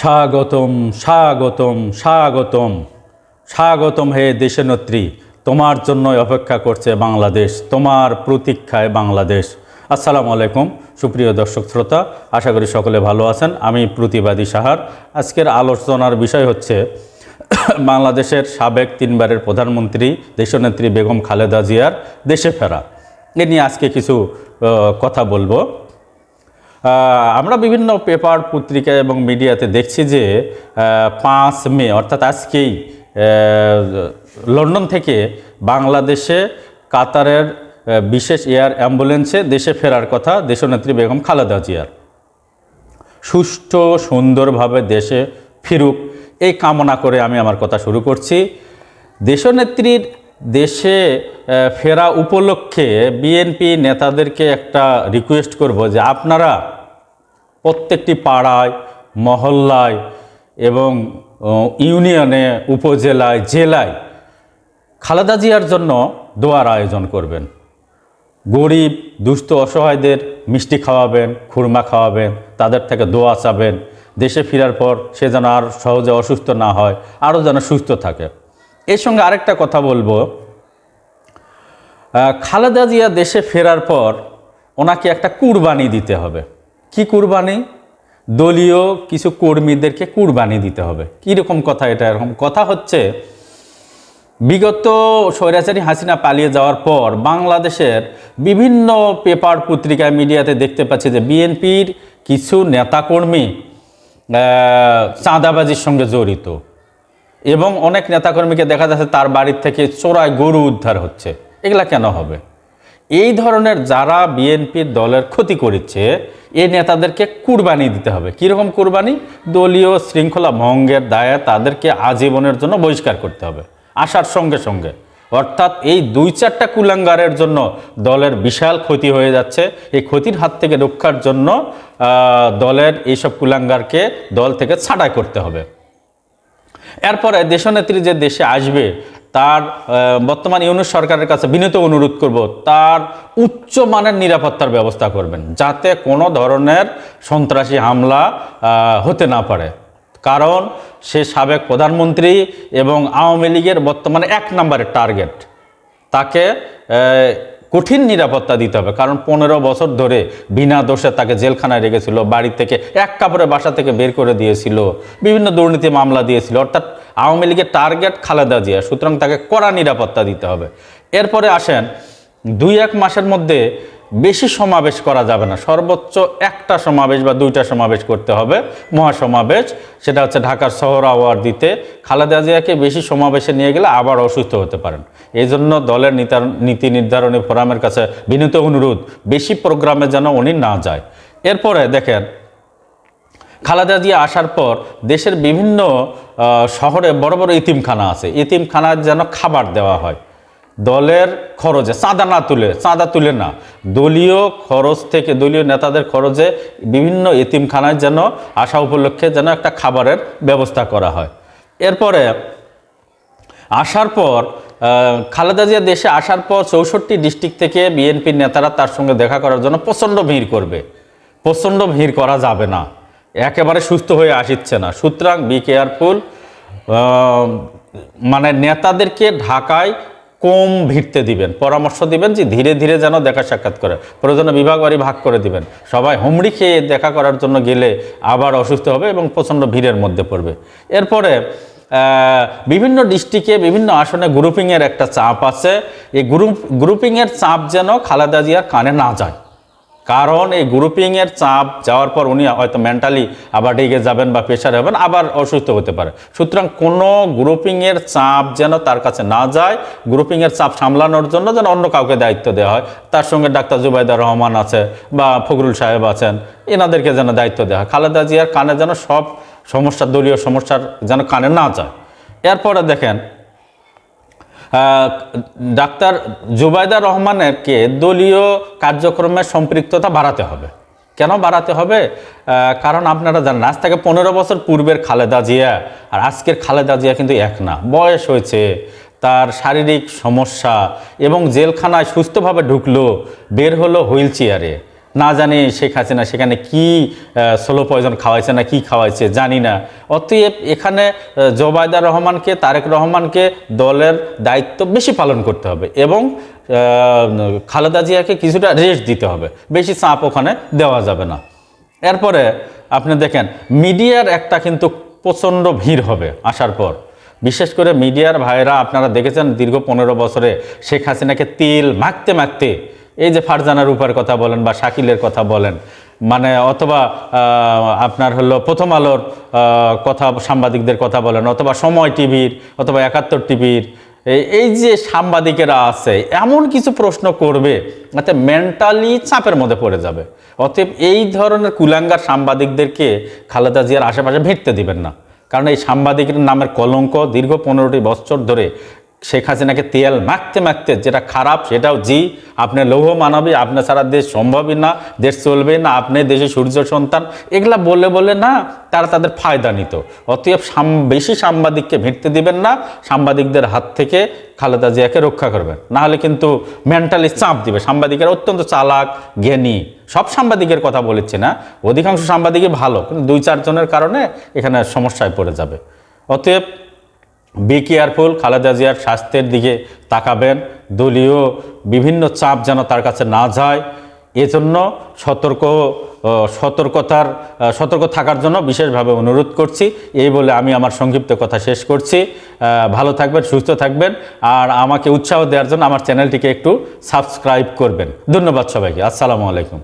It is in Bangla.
স্বাগতম স্বাগতম স্বাগতম। স্বাগতম হে দেশনেত্রী, তোমার জন্যই অপেক্ষা করছে বাংলাদেশ, তোমার প্রতীক্ষায় বাংলাদেশ। আসসালামু আলাইকুম, সুপ্রিয় দর্শক শ্রোতা, আশা করি সকলে ভালো আছেন। আমি প্রতিবাদী সাহার। আজকের আলোচনার বিষয় হচ্ছে, বাংলাদেশের সাবেক তিনবারের প্রধানমন্ত্রী, দেশনেত্রী বেগম খালেদা জিয়ার দেশে ফেরা। এ নিয়ে আজকে কিছু কথা বলব। আমরা বিভিন্ন পেপার, পত্রিকা এবং মিডিয়াতে দেখছি যে পাঁচ মে, অর্থাৎ আজকেই লন্ডন থেকে বাংলাদেশে কাতারের বিশেষ এয়ার অ্যাম্বুলেন্সে দেশে ফেরার কথা দেশনেত্রী বেগম খালেদা জিয়ার। সুষ্ঠু, সুন্দরভাবে দেশে ফিরুক, এই কামনা করে আমি আমার কথা শুরু করছি। দেশনেত্রীর দেশে ফেরা উপলক্ষে বিএনপি নেতাদেরকে একটা রিকোয়েস্ট করব যে আপনারা প্রত্যেকটি পাড়ায়, মহল্লায় এবং ইউনিয়নে, উপজেলায়, জেলায় খালেদা জিয়ার জন্য দোয়ার আয়োজন করবেন। গরিব, দুস্থ, অসহায়দের মিষ্টি খাওয়াবেন, খুরমা খাওয়াবেন, তাদের থেকে দোয়া চাবেন। দেশে ফেরার পর সে যেন আর সহজে অসুস্থ না হয়, আরও যেন সুস্থ থাকে। এর সঙ্গে আরেকটা কথা বলব। খালেদা জিয়া দেশে ফেরার পর ওনাকে একটা কুরবানি দিতে হবে। কি কুরবানি? দলীয় কিছু কর্মীদেরকে কুরবানি দিতে হবে। কীরকম কথা এটা? এরকম কথা হচ্ছে, বিগত স্বৈরাচারী হাসিনা পালিয়ে যাওয়ার পর বাংলাদেশের বিভিন্ন পেপার পত্রিকা মিডিয়াতে দেখতে পাচ্ছি যে বিএনপির কিছু নেতাকর্মী চাঁদাবাজির সঙ্গে জড়িত। এবং অনেক নেতাকর্মীকে দেখা যাচ্ছে তার বাড়ির থেকে চোরায় গরু উদ্ধার হচ্ছে। এগুলা কেন হবে? এই ধরনের যারা বিএনপির দলের ক্ষতি করেছে, এই নেতাদেরকে কুরবানি দিতে হবে। কীরকম কুরবানি? দলীয় শৃঙ্খলা ভঙ্গের দায়ে তাদেরকে আজীবনের জন্য বহিষ্কার করতে হবে, আসার সঙ্গে সঙ্গে। অর্থাৎ এই দুই চারটা কুলাঙ্গারের জন্য দলের বিশাল ক্ষতি হয়ে যাচ্ছে। এই ক্ষতির হাত থেকে রক্ষার জন্য দলের এইসব কুলাঙ্গারকে দল থেকে ছাঁটাই করতে হবে। এরপরে দেশনেত্রী যে দেশে আসবে, তার বর্তমান ইউনুস সরকারের কাছে বিনীত অনুরোধ করব, তার উচ্চ মানের নিরাপত্তার ব্যবস্থা করবেন, যাতে কোনো ধরনের সন্ত্রাসী হামলা হতে না পারে। কারণ সে সাবেক প্রধানমন্ত্রী এবং আওয়ামী লীগের বর্তমানে এক নম্বরের টার্গেট। তাকে কঠিন নিরাপত্তা দিতে হবে। কারণ পনেরো বছর ধরে বিনা দোষে তাকে জেলখানায় রেখেছিল, বাড়ি থেকে এক কাপড়ে বাসা থেকে বের করে দিয়েছিল, বিভিন্ন দুর্নীতি মামলা দিয়েছিল। অর্থাৎ আওয়ামী লীগের টার্গেট খালেদা জিয়া, সুতরাং তাকে কড়া নিরাপত্তা দিতে হবে। এরপরে আসেন দুই এক মাসের মধ্যে বেশি সমাবেশ করা যাবে না। সর্বোচ্চ একটা সমাবেশ বা দুইটা সমাবেশ করতে হবে, মহাসমাবেশ। সেটা হচ্ছে ঢাকার শহর আওয়ার দিতে খালেদা জিয়াকে বেশি সমাবেশে নিয়ে গেলে আবার অসুস্থ হতে পারেন। এই জন্য দলের নীতি নির্ধারণী ফোরামের কাছে বিনীত অনুরোধ, বেশি প্রোগ্রামে যেন উনি না যায়। এরপরে দেখেন, খালেদা জিয়া আসার পর দেশের বিভিন্ন শহরে বড় বড় ইতিমখানা আছে। ইতিমখানার যেন খাবার দেওয়া হয়। দলের খরচে, চাঁদা না তুলে, চাঁদা তুলে না। দলীয় খরচ থেকে দলীয় নেতাদের খরচে বিভিন্ন এতিমখানায় যেন আসা উপলক্ষে যেন একটা খাবারের ব্যবস্থা করা হয়। এরপরে, আসার পর খালেদা জিয়া দেশে আসার পর চৌষট্টি ডিস্ট্রিক্ট থেকে বিএনপির নেতারা তার সঙ্গে দেখা করার জন্য প্রচণ্ড ভিড় করবে। প্রচণ্ড ভিড় করা যাবে না। একেবারে সুস্থ হয়ে আসিচ্ছে না। সুতরাং বি কেয়ারফুল মানে নেতাদেরকে ঢাকায় কম ভিড়তে দিবেন, পরামর্শ দিবেন যে ধীরে ধীরে যেন দেখা সাক্ষাৎ করে। প্রয়োজনে বিভাগবাড়ি ভাগ করে দিবেন। সবাই হুমড়ি খেয়ে দেখা করার জন্য গেলে আবার অসুস্থ হবে এবং প্রচণ্ড ভিড়ের মধ্যে পড়বে। এরপরে বিভিন্ন ডিস্ট্রিক্টে বিভিন্ন আসনে গ্রুপিংয়ের একটা চাপ আছে। এই গ্রুপ গ্রুপিংয়ের চাপ যেন খালেদা জিয়ার কানে না যায়। কারণ এই গ্রুপিংয়ের চাপ যাওয়ার পর উনি হয়তো মেন্টালি আবার ডেগে যাবেন বা প্রেশার হবেন, আবার অসুস্থ হতে পারে। সুতরাং কোনো গ্রুপিংয়ের চাপ যেন তার কাছে না যায় গ্রুপিংয়ের চাপ সামলানোর জন্য যেন অন্য কাউকে দায়িত্ব দেওয়া হয়। তার সঙ্গে ডাক্তার জুবাইদা রহমান আছে বা ফখরুল সাহেব আছেন, এনাদেরকে যেন দায়িত্ব দেওয়া হয়। খালেদা জিয়ার কানে যেন সব সমস্যা, দলীয় সমস্যার যেন কানে না যায়। এরপরে দেখেন ডাক্তার জুবাইদা রহমানেরকে দলীয় কার্যক্রমে সম্পৃক্ততা বাড়াতে হবে। কেন বাড়াতে হবে? কারণ আপনারা জানেন, আজ থেকে পনেরো বছর পূর্বের খালেদা জিয়া, আর আজকের খালেদা জিয়া কিন্তু এক না, বয়স হয়েছে, তার শারীরিক সমস্যা এবং জেলখানায় সুস্থভাবে ঢুকলো, বের হলো হুইল চেয়ারে। না জানি শেখ হাসিনা সেখানে কি সোলো পয়জন খাওয়াইছে না কি খাওয়াইছে জানি না। অতএব এখানে জোবায়দা রহমানকে, তারেক রহমানকে দলের দায়িত্ব বেশি পালন করতে হবে এবং খালেদা জিয়াকে কিছুটা রেস্ট দিতে হবে। বেশি চাপ ওখানে দেওয়া যাবে না। এরপরে আপনি দেখেন, মিডিয়ার একটা কিন্তু প্রচণ্ড ভিড় হবে আসার পর। বিশেষ করে মিডিয়ার ভাইরা, আপনারা দেখেছেন দীর্ঘ পনেরো বছরে শেখ হাসিনাকে তেল মাখতে মাখতে এই যে ফারজানার উপর কথা বলেন বা শাকিলের কথা বলেন মানে অথবা আপনার হলো প্রথম আলোর কথা সাংবাদিকদের কথা বলেন, অথবা সময় টিভির, অথবা একাত্তর টিভির এই- যে সাংবাদিকেরা আছে, এমন কিছু প্রশ্ন করবে যাতে মেন্টালি চাপের মধ্যে পড়ে যাবে। অতএব এই ধরনের কুলাঙ্গার সাংবাদিকদেরকে খালেদা জিয়ার আশেপাশে ভিড়তে দিবেন না। কারণ এই সাংবাদিকের নামের কলঙ্ক দীর্ঘ পনেরোটি বছর ধরে শেখ হাসিনাকে তেল মাখতে মাখতে যেটা খারাপ সেটাও জি, আপনি লৌহ মানবী, আপনি সারা দেশ সম্ভবই না, দেশ চলবে না, আপনি দেশে সূর্য সন্তান, এগুলা বলে বলে না, তারা তাদের ফায়দা নিত। অতএব সাম- বেশি সাংবাদিককে ভিড়তে দিবেন না, সাংবাদিকদের হাত থেকে খালেদা জিয়াকে রক্ষা করবেন। না হলে কিন্তু মেন্টালি চাপ দিবে। সাংবাদিকেরা অত্যন্ত চালাক, জ্ঞানী, সব সাংবাদিকের কথা বলেছি না, অধিকাংশ সাংবাদিকই ভালো, কিন্তু দুই চারজনের কারণে এখানে সমস্যায় পড়ে যাবে। অতএব বি কেয়ারফুল খালেদা জিয়ার স্বাস্থ্যের দিকে তাকাবেন। দলীয় বিভিন্ন চাপ যেন তার কাছে না যায়। এজন্য সতর্ক সতর্কতার সতর্ক থাকার জন্য বিশেষভাবে অনুরোধ করছি। এই বলে আমি আমার সংক্ষিপ্ত কথা শেষ করছি। ভালো থাকবেন, সুস্থ থাকবেন। আর আমাকে উৎসাহ দেওয়ার জন্য আমার চ্যানেলটিকে একটু সাবস্ক্রাইব করবেন। ধন্যবাদ সবাইকে। আসসালামু আলাইকুম।